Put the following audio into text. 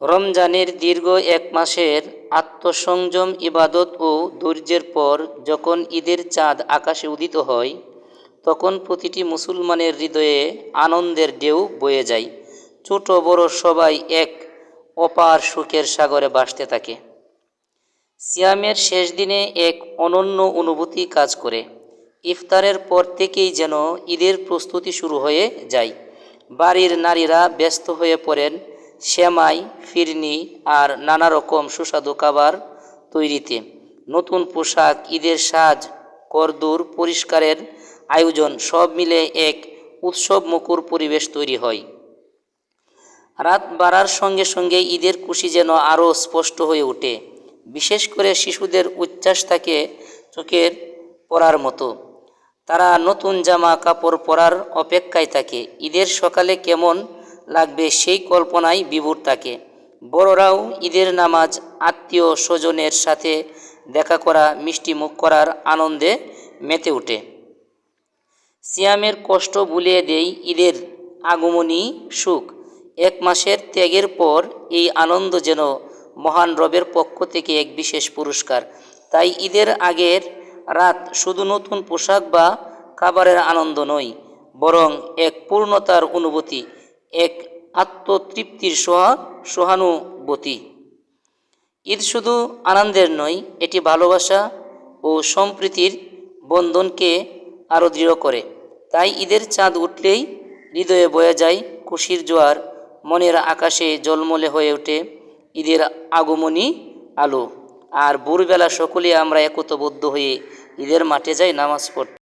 রমজানের দীর্ঘ এক মাসের আত্মসংযম, ইবাদত ও ধৈর্যের পর যখন ঈদের চাঁদ আকাশে উদিত হয়, তখন প্রতিটি মুসলমানের হৃদয়ে আনন্দের ঢেউ বয়ে যায়। ছোট বড় সবাই এক অপার সুখের সাগরে ভাসতে থাকে। সিয়ামের শেষ দিনে এক অনন্য অনুভূতি কাজ করে। ইফতারের পর থেকেই যেন ঈদের প্রস্তুতি শুরু হয়ে যায়। বাড়ির নারীরা ব্যস্ত হয়ে পড়েন সেমাই, ফিরনি আর নানা রকম সুস্বাদু খাবার তৈরিতে। নতুন পোশাক, ঈদের সাজ, করদূর, পরিষ্কারের আয়োজন সব মিলে এক উৎসব মুখর পরিবেশ তৈরি হয়। রাত বাড়ার সঙ্গে সঙ্গে ঈদের খুশি যেন আরও স্পষ্ট হয়ে ওঠে। বিশেষ করে শিশুদের উচ্ছ্বাস থাকে চোখের পড়ার মতো। তারা নতুন জামা কাপড় পরার অপেক্ষায় থাকে। ঈদের সকালে কেমন লাগবে সেই কল্পনায় বিভোর থাকে বড়রাও ঈদের নামাজ আত্মীয় স্বজনের সাথে দেখা করা, মিষ্টি মুখ করার আনন্দে মেতে ওঠে। সিয়ামের কষ্ট ভুলিয়ে দেই ঈদের আগমনী সুখ। এক মাসের ত্যাগের পর এই আনন্দ যেন মহান রবের পক্ষ থেকে এক বিশেষ পুরস্কার। তাই ঈদের আগের রাত শুধু নতুন পোশাক বা খাবারের আনন্দ নয়, বরং এক পূর্ণতার অনুভূতি এক আত্মতৃপ্তির সহা সহানুভূতি। ঈদ শুধু আনন্দের নয়, এটি ভালোবাসা ও সম্প্রীতির বন্ধনকে আরও দৃঢ় করে। তাই ঈদের চাঁদ উঠলেই হৃদয়ে বয়ে যায় খুশির জোয়ার, মনের আকাশে জলমলে হয়ে ওঠে ঈদের আগমনী আলো। আর ভোরবেলা সকলে আমরা একতবদ্ধ হয়ে ঈদের মাঠে যাই নামাজ পড়তে।